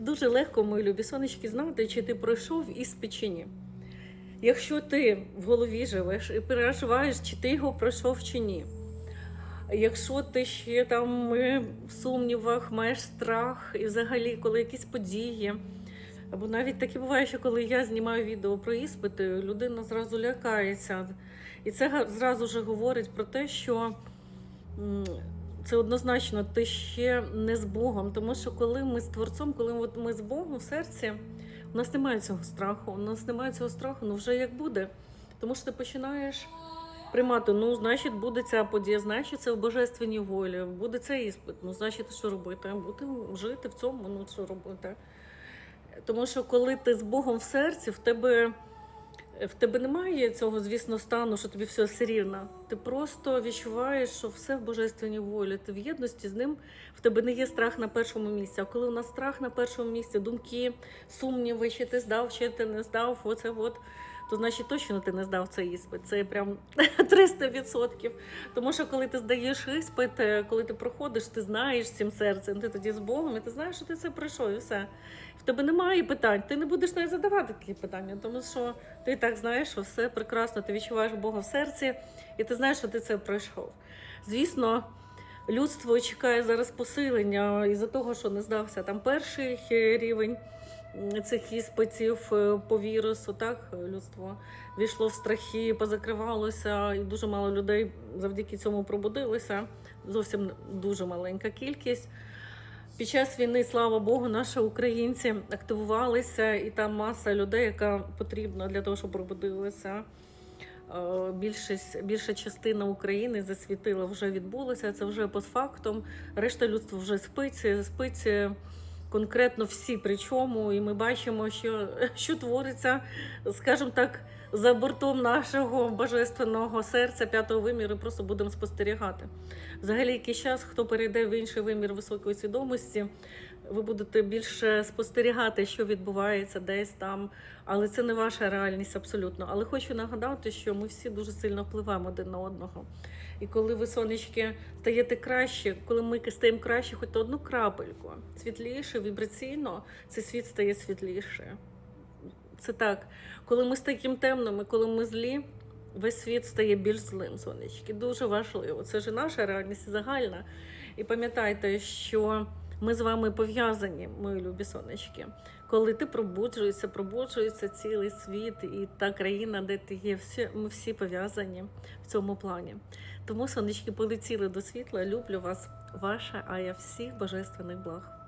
Дуже легко, мої любі сонечки, знати, чи ти пройшов із печені. Якщо ти в голові живеш і переживаєш, чи ти його пройшов чи ні. Якщо ти ще там е, в сумнівах, маєш страх, і взагалі, коли якісь події, або навіть таке буває, що коли я знімаю відео про іспити, людина зразу лякається. І це зразу ж говорить про те, що це однозначно ти ще не з Богом. Тому що коли ми з Творцом, коли от ми з Богом в серці, у нас немає цього страху. У нас немає цього страху, ну вже як буде. Тому що ти починаєш приймати, ну, значить, буде ця подія, значить, це в божественній волі, буде цей іспит, ну, значить, що робити? Бути жити в цьому, ну що робити. Тому що коли ти з Богом в серці, в тебе, в тебе немає цього, звісно, стану, що тобі все все рівно. Ти просто відчуваєш, що все в божественній волі. Ти в єдності з ним, в тебе не є страх на першому місці. А коли у нас страх на першому місці, думки, сумніви, чи ти здав, чи ти не здав, оце от. То значить точно ти не здав цей іспит. Це прям 300%. Тому що коли ти здаєш іспит, е, коли ти проходиш, ти знаєш цим серцем, ти тоді з Богом, і ти знаєш, що ти це пройшов, і все. В тебе немає питань, ти не будеш навіть задавати такі питання, тому що ти так знаєш, що все прекрасно, ти відчуваєш Бога в серці, і ти знаєш, що ти це пройшов. Звісно, людство чекає зараз посилення із-за того, що не здався там перший рівень цих іспитів е, по вірусу. Так, людство війшло в страхи, позакривалося, і дуже мало людей завдяки цьому пробудилося. Зовсім дуже маленька кількість. Під час війни, слава Богу, наші українці активувалися, і там маса людей, яка потрібна для того, щоб пробудилися. Е, Більшість, більша частина України засвітила, вже відбулося. Це вже постфактум. Решта людства вже спить, спить конкретно всі. Причому, і ми бачимо, що, що твориться, скажімо так, за бортом нашого божественного серця п'ятого виміру. Просто будемо спостерігати. Взагалі, якийсь час, хто перейде в інший вимір високої свідомості, ви будете більше спостерігати, що відбувається десь там. Але це не ваша реальність абсолютно. Але хочу нагадати, що ми всі дуже сильно впливаємо один на одного. І коли ви, сонечки, стаєте краще, коли ми стаємо краще, хоч одну крапельку, світліше, вібраційно, цей світ стає світліше. Це так. Коли ми стаємо темними, коли ми злі, весь світ стає більш злим, сонечки. Дуже важливо. Це ж наша реальність загальна. І пам'ятайте, що ми з вами пов'язані, мої любі сонечки. Коли ти пробуджуєшся, пробуджується цілий світ і та країна, де ти є, всі, ми всі пов'язані в цьому плані. Тому, сонечки, полетіли до світла. Люблю вас, ваша Ая, всіх божественних благ.